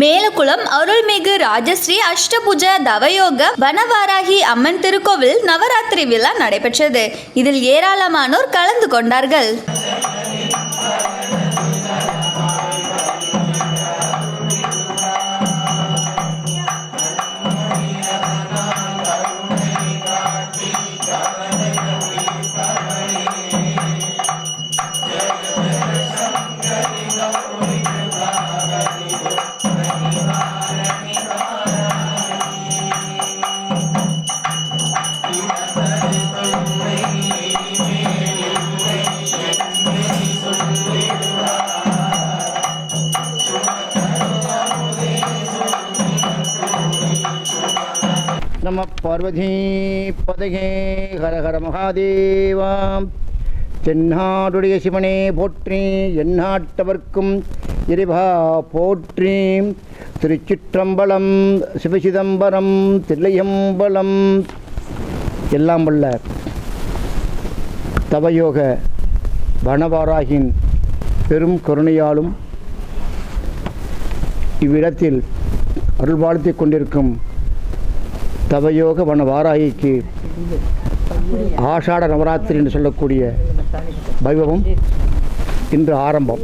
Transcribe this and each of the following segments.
மேலக்குளம் அருள்மிகு ராஜஸ்ரீ அஷ்டபுஜ தவயோக வனவாராகி அம்மன் திருக்கோவில் நவராத்திரி விழா நடைபெற்றது. இதில் ஏராளமானோர் கலந்து கொண்டார்கள். நம பார்வதி பதகே ஹரஹர மகாதேவாம் தென்னாடுடைய சிவனே போற்றி எந்நாட்டவர்க்கும் இறைவா போற்றி திருச்சிற்றம்பலம் சிவசிதம்பரம் தில்லையம்பலம் எல்லாம் வல்ல தவயோக வனவாராகின் பெரும் கருணையாலும் இவ்விடத்தில் அருள்வாழ்த்திக் கொண்டிருக்கும் தவயோக வன வாராயிக்கு ஆஷாட நவராத்திரி என்று சொல்லக்கூடிய வைபவம் இன்று ஆரம்பம்.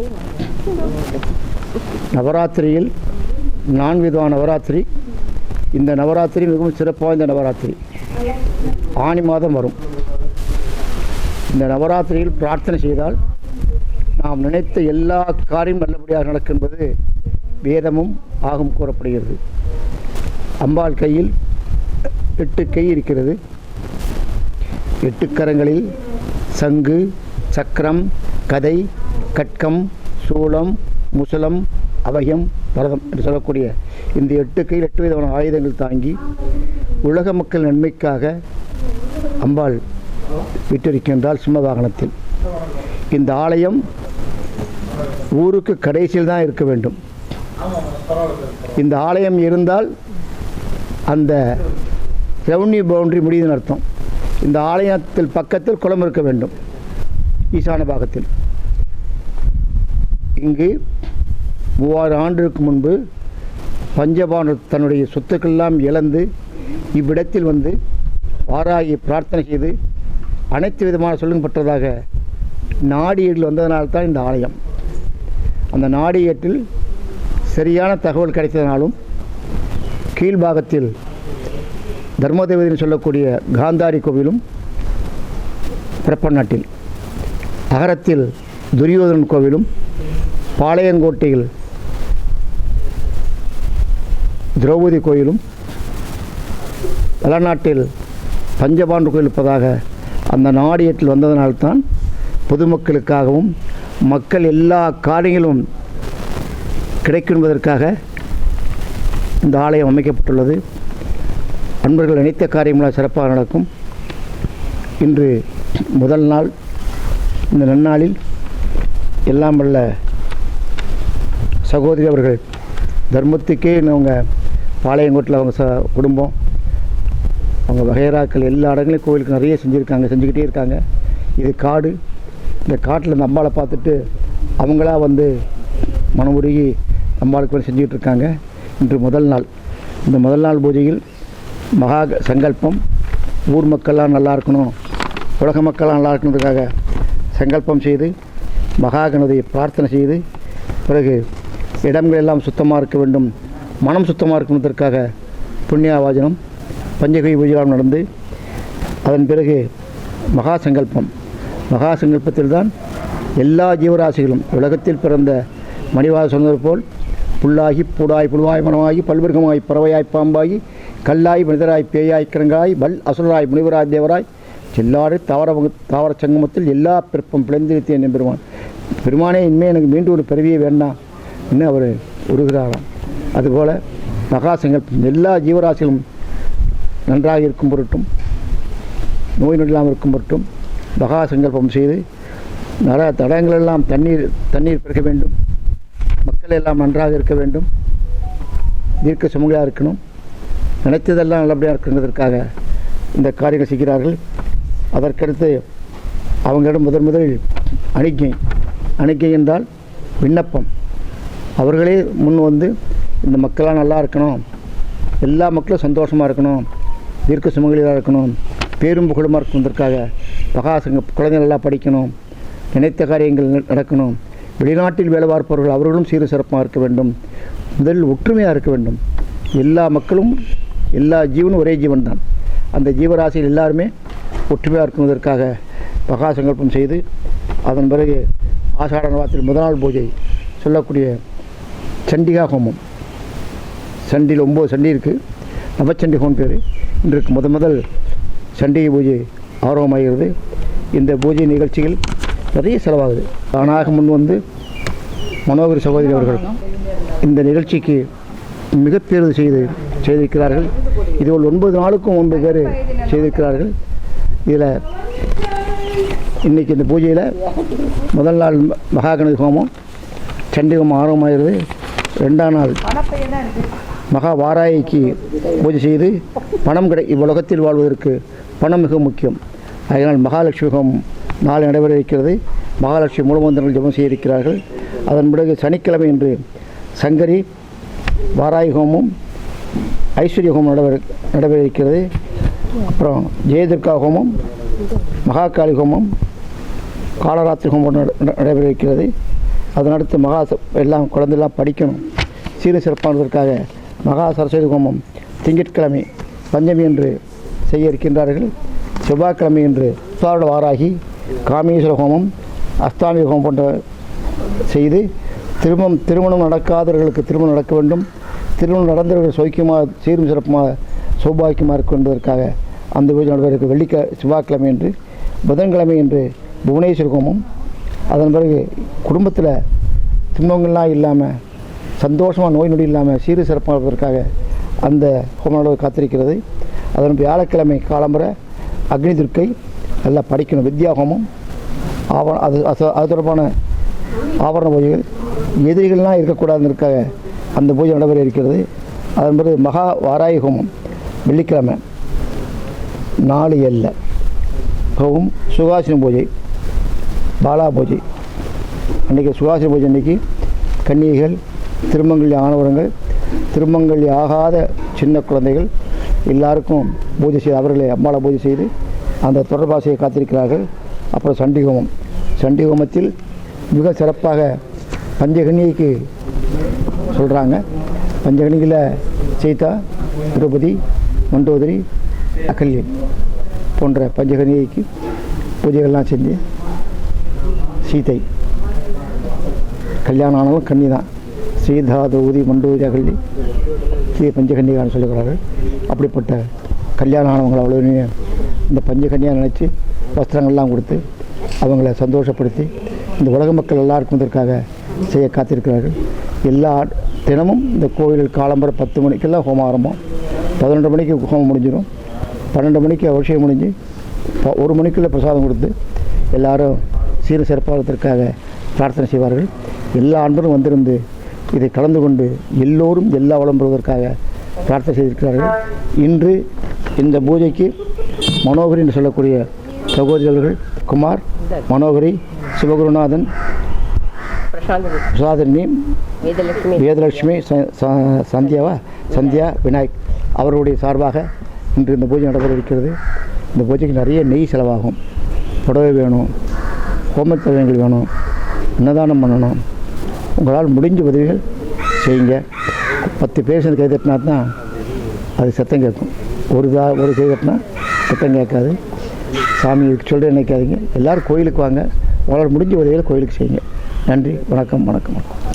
நவராத்திரியில் நான்கு விதமான நவராத்திரி இந்த நவராத்திரி மிகவும் சிறப்பாக நவராத்திரி. ஆனி மாதம் வரும். இந்த நவராத்திரியில் பிரார்த்தனை செய்தால் நாம் நினைத்த எல்லா காரியம் நல்லபடியாக நடக்கும் என்பது வேதமும் ஆகும் கூறப்படுகிறது. அம்பாள் கையில் எட்டு கை இருக்கிறது. எட்டு கரங்களில் சங்கு சக்கரம் கதை கட்கம் சூளம் முசலம் அவயம் பரதம் என்று சொல்லக்கூடிய இந்த எட்டு கையில் எட்டு விதமான ஆயுதங்கள் தாங்கி உலக மக்கள் நன்மைக்காக அம்பாள் விட்டிருக்கின்றால் சிம்ம வாகனத்தில் இந்த ஆலயம் ஊருக்கு கடைசியில் தான் இருக்க வேண்டும். இந்த ஆலயம் இருந்தால் அந்த ரெவன்யூ பவுண்டரி முடியுதுன்னு அர்த்தம். இந்த ஆலயத்தில் பக்கத்தில் குளம் இருக்க வேண்டும். ஈசான பாகத்தில். இங்கு மூவாயிரம் ஆண்டுக்கு முன்பு பஞ்சபாண்டவர் தன்னுடைய சொத்துக்கள்லாம் இழந்து இவ்விடத்தில் வந்து வாராகி பிரார்த்தனை செய்து அனைத்து விதமான சொல்லும் பெற்றதாக நாடியீட்டில் வந்ததனால்தான் இந்த ஆலயம். அந்த நாடியேட்டில் சரியான தகவல் கிடைத்ததனாலும் கீழ்பாகத்தில் தர்மதேவதின்னு சொல்லக்கூடிய காந்தாரி கோவிலும் பிறப்பநாட்டில் அகரத்தில் துரியோதனன் கோவிலும் பாளையங்கோட்டையில் திரௌபதி கோயிலும் வளநாட்டில் பஞ்சபாண்டு கோயில் இருப்பதாக அந்த நாடியத்தில் வந்ததனால்தான் பொதுமக்களுக்காகவும் மக்கள் எல்லா காரியங்களும் கிடைக்கும் என்பதற்காக இந்த ஆலயம் அமைக்கப்பட்டுள்ளது. அன்பர்கள் நினைத்த காரியங்களாக சிறப்பாக நடக்கும். இன்று முதல் நாள். இந்த நன்னாளில் எல்லாம் வல்ல சகோதரி அவர்கள் தர்மத்துக்கே அவங்க பாளையங்கோட்டில் அவங்க ச குடும்பம். அவங்க வகைராக்கள் எல்லா இடங்களையும் கோவிலுக்கு நிறைய செஞ்சுருக்காங்க செஞ்சுக்கிட்டே இருக்காங்க. இது காடு. இந்த காட்டில் இந்த அம்பாளை பார்த்துட்டு அவங்களா வந்து மனமுருகி அம்பாளுக்கு செஞ்சுக்கிட்டு இருக்காங்க. இன்று முதல் நாள். இந்த முதல் நாள் பூஜையில் மகா சங்கல்பம். ஊர் மக்கள்லாம் நல்லா இருக்கணும் உலக மக்கள்லாம் நல்லா இருக்கணுன்றதுக்காக சங்கல்பம் செய்து மகாகணதியை பிரார்த்தனை செய்து பிறகு இடங்கள் எல்லாம் சுத்தமாக இருக்க வேண்டும் மனம் சுத்தமாக இருக்கணுன்றதுக்காக புண்ணியாவாஜனம் பஞ்சகை பூஜைலாம் நடந்து அதன் பிறகு மகா சங்கல்பம். மகா சங்கல்பத்தில் தான் எல்லா ஜீவராசிகளும் உலகத்தில் பிறந்த மணிவாத சொன்னது போல் புல்லாகி பூடாய் புழுவாய் மனமாகி பல்விருகமாய் பறவையாய் பாம்பாகி கல்லாய் மனிதராய் பேயாய் கிரங்காய் வல் அசுரராய் முனிவராய் தேவராய் செல்லாடு தாவர தாவர சங்கமத்தில் எல்லா பிறப்பும் பிழைந்திருத்தேன் பெருமான் பெருமானே இனிமே எனக்கு மீண்டும் ஒரு பிறவியே வேண்டாம் என்று அவர் உருகிறாராம். அதுபோல் மகாசங்கல்பம் எல்லா ஜீவராசிகளும் நன்றாக இருக்கும் பொருட்டும் நோய் நொடி இல்லாமல் இருக்கும் பொருட்டும் மகா சங்கல்பம் செய்து நர தடங்களெல்லாம் தண்ணீர் தண்ணீர் பெருக வேண்டும் மக்கள் எல்லாம் நன்றாக இருக்க வேண்டும் தீர்க்க சுமங்களாக இருக்கணும். நினைத்ததெல்லாம் நல்லபடியாக இருக்குங்கிறதுக்காக இந்த காரியங்கள் செய்கிறார்கள். அதற்கடுத்து அவங்களிடம் முதன் முதலில் அணிக்கை. அணிக்கை என்றால் விண்ணப்பம். அவர்களே முன் வந்து இந்த மக்களாக நல்லா இருக்கணும். எல்லா மக்களும் சந்தோஷமாக இருக்கணும். தீர்க்க சுமங்கலியாக இருக்கணும். பேரும் புகழுமாக இருக்குவதற்காக பகாசங்க குழந்தைகள் நல்லா படிக்கணும். நினைத்த காரியங்கள் ந- நடக்கணும். வெளிநாட்டில் வேலை பார்ப்பவர்கள் அவர்களும் சீர சிறப்பாக இருக்க வேண்டும். முதலில் ஒற்றுமையாக இருக்க வேண்டும். எல்லா மக்களும் எல்லா ஜீவனும் ஒரே ஜீவன் தான் அந்த ஜீவராசியில் எல்லாருமே ஒற்றுமையாக இருக்குவதற்காக மகாசங்கல்பம் செய்து அதன் பிறகு ஆஷாட நவாத்தில் முதல் நாள் பூஜை சொல்லக்கூடிய சண்டிகா ஹோமம். சண்டியில் ஒம்பது சண்டி இருக்குது நவச்சண்டி ஹோம் பேர். இன்றைக்கு முத முதல் சண்டிகை பூஜை ஆர்வமாகிறது இந்த பூஜை நிகழ்ச்சிகள் நிறைய செலவாகுது. தானாக முன் வந்து மனோகரி சகோதரி அவர்கள் இந்த நிகழ்ச்சிக்கு மிகப்பெரிது செய்து செய்திருக்கிறார்கள். இதுபோல் ஒன்பது நாளுக்கும் ஒன்பது பேர் செய்திருக்கிறார்கள். இதில் இன்றைக்கி இந்த பூஜையில் முதல் நாள் மகாகணபதி ஹோமம் சண்டிகம் ஆரம்பமாகிறது ரெண்டாம் நாள் மகா வாராய்க்கு பூஜை செய்து பணம் கிடை இவ்வுலகத்தில் வாழ்வதற்கு பணம் மிக முக்கியம். அதனால் மகாலட்சுமி ஹோமம் நாளை நடைபெற இருக்கிறது. மகாலட்சுமி மூலமந்திரங்கள் ஜெபம் செய்திருக்கிறார்கள். அதன் பிறகு சனிக்கிழமை என்று சங்கரி வாராய் ஹோமம் ஐஸ்வர்ய ஹோமம் நடைபெற நடைபெற இருக்கிறது அப்புறம் ஜெயதுர்கா ஹோமம் மகாகாளி ஹோமம் காலராத்திரி ஹோமம் நட- நடைபெற இருக்கிறது அதன் அடுத்து மகா ச- எல்லாம் குழந்தைலாம் படிக்கணும். சீர சிறப்பானதற்காக மகா சரஸ்வதி ஹோமம் திங்கட்கிழமை பஞ்சமி என்று செய்ய இருக்கின்றார்கள். செவ்வாய்க்கிழமை என்று உத்தாரண வாராகி காமேஸ்வர ஹோமம் அஸ்தாமி ஹோமம் போன்ற செய்து திருமணம் திருமணம் நடக்காதவர்களுக்கு திருமணம் நடக்க வேண்டும். திருமணம் நடந்தவர்கள் சௌக்கியமாக சீரும் சிறப்புமாக சௌபாக்கியமாக இருக்கும் என்பதற்காக அந்த பூஜை நடைபெறுக்கு வெள்ளிக்க செவ்வாய்க்கிழமை என்று புதன்கிழமை என்று புவனேஸ்வர் ஹோமம். அதன் பிறகு குடும்பத்தில் துன்பங்கள்லாம் இல்லாமல் சந்தோஷமாக நோய் நொடி இல்லாமல் சீரு சிறப்பாக அந்த ஹோம காத்திருக்கிறது. அதன் வியாழக்கிழமை காலம்பர அக்னி துர்க்கை நல்லா படிக்கணும். வித்யா ஹோமம் ஆவண அது அது- அது தொடர்பான ஆபரண பூஜைகள் எதிரிகள்லாம் இருக்க அந்த பூஜை நடைபெற இருக்கிறது அதன் பிறகு மகா வாராய ஹோமம் வெள்ளிக்கிழமை நாலு எல்ல ஹோமம் சுகாசினி பூஜை பாலா பூஜை. அன்றைக்கி சுகாசினி பூஜை அன்றைக்கி கன்னிகைகள் திருமங்கலி ஆணவரங்கள் திருமங்கலி ஆகாத சின்ன குழந்தைகள் எல்லாருக்கும் பூஜை செய்து அவர்களை அம்மாவை பூஜை செய்து அந்த தொடர்பாசையை காத்திருக்கிறார்கள். அப்புறம் சண்டிகோமம். சண்டிகோமத்தில் மிக சிறப்பாக பஞ்சகனிக்கு சொல்கிறாங்க பஞ்சகனியில் சீதா திரௌபதி மண்டோதரி அகல்யை போன்ற பஞ்சகனிக்கு பூஜைகள்லாம் செஞ்சு சீதை. கல்யாணம் ஆனாலும் கண்ணி தான் சீதா திரௌபதி மண்டோதரி அகல்யை சீ பஞ்சகன்னிகான்னு சொல்லுகிறார்கள் அப்படிப்பட்ட கல்யாணம் ஆனவங்களை அவ்வளோ இந்த பஞ்சகன்னியாக நினச்சி வஸ்திரங்கள்லாம் கொடுத்து அவங்கள சந்தோஷப்படுத்தி இந்த உலக மக்கள் எல்லாருக்கும் இதற்காக செய்ய காத்திருக்கிறார்கள். எல்லா தினமும் இந்த கோவிலில் காலம்பரம் பத்து மணிக்கெல்லாம் ஹோமம் ஆரம்பம். பதினொன்று மணிக்கு ஹோமம் முடிஞ்சிடும் பன்னெண்டு மணிக்கு அவசியம் முடிஞ்சு ப- ஒரு மணிக்குள்ளே பிரசாதம் கொடுத்து எல்லாரும் சீர சிறப்பாகத்திற்காக பிரார்த்தனை செய்வார்கள். எல்லா அன்பரும் வந்திருந்து இதை கலந்து கொண்டு எல்லோரும் எல்லா வளம் பெறுவதற்காக பிரார்த்தனை செய்திருக்கிறார்கள். இன்று இந்த பூஜைக்கு மனோகரி என்று சொல்லக்கூடிய சகோதரர்கள் குமார் மனோகரி சிவகுருநாதன் பிரசாதனி வேதலட்சுமி சந்தியாவா சந்தியா விநாயக் அவர்களுடைய சார்பாக இன்று இந்த பூஜை நடைபெற இருக்கிறது இந்த பூஜைக்கு நிறைய நெய் செலவாகும். புடவை வேணும் ஹோமத்தவங்கள் வேணும் அன்னதானம் பண்ணணும். உங்களால் முடிஞ்ச உதவிகள் செய்யுங்க. பத்து பேர் சேர்ந்து கை தட்டினா தான் அது சத்தம் கேட்கும். ஒரு தா ஒரு கை தட்டினா சத்தம் கேட்காது. சாமி சொல்கிறேன் நினைக்காதீங்க. எல்லோரும் கோயிலுக்கு வாங்க. உங்களால் முடிஞ்ச உதவிகளை கோயிலுக்கு செய்யுங்க. நன்றி வணக்கம் வணக்கம் வணக்கம்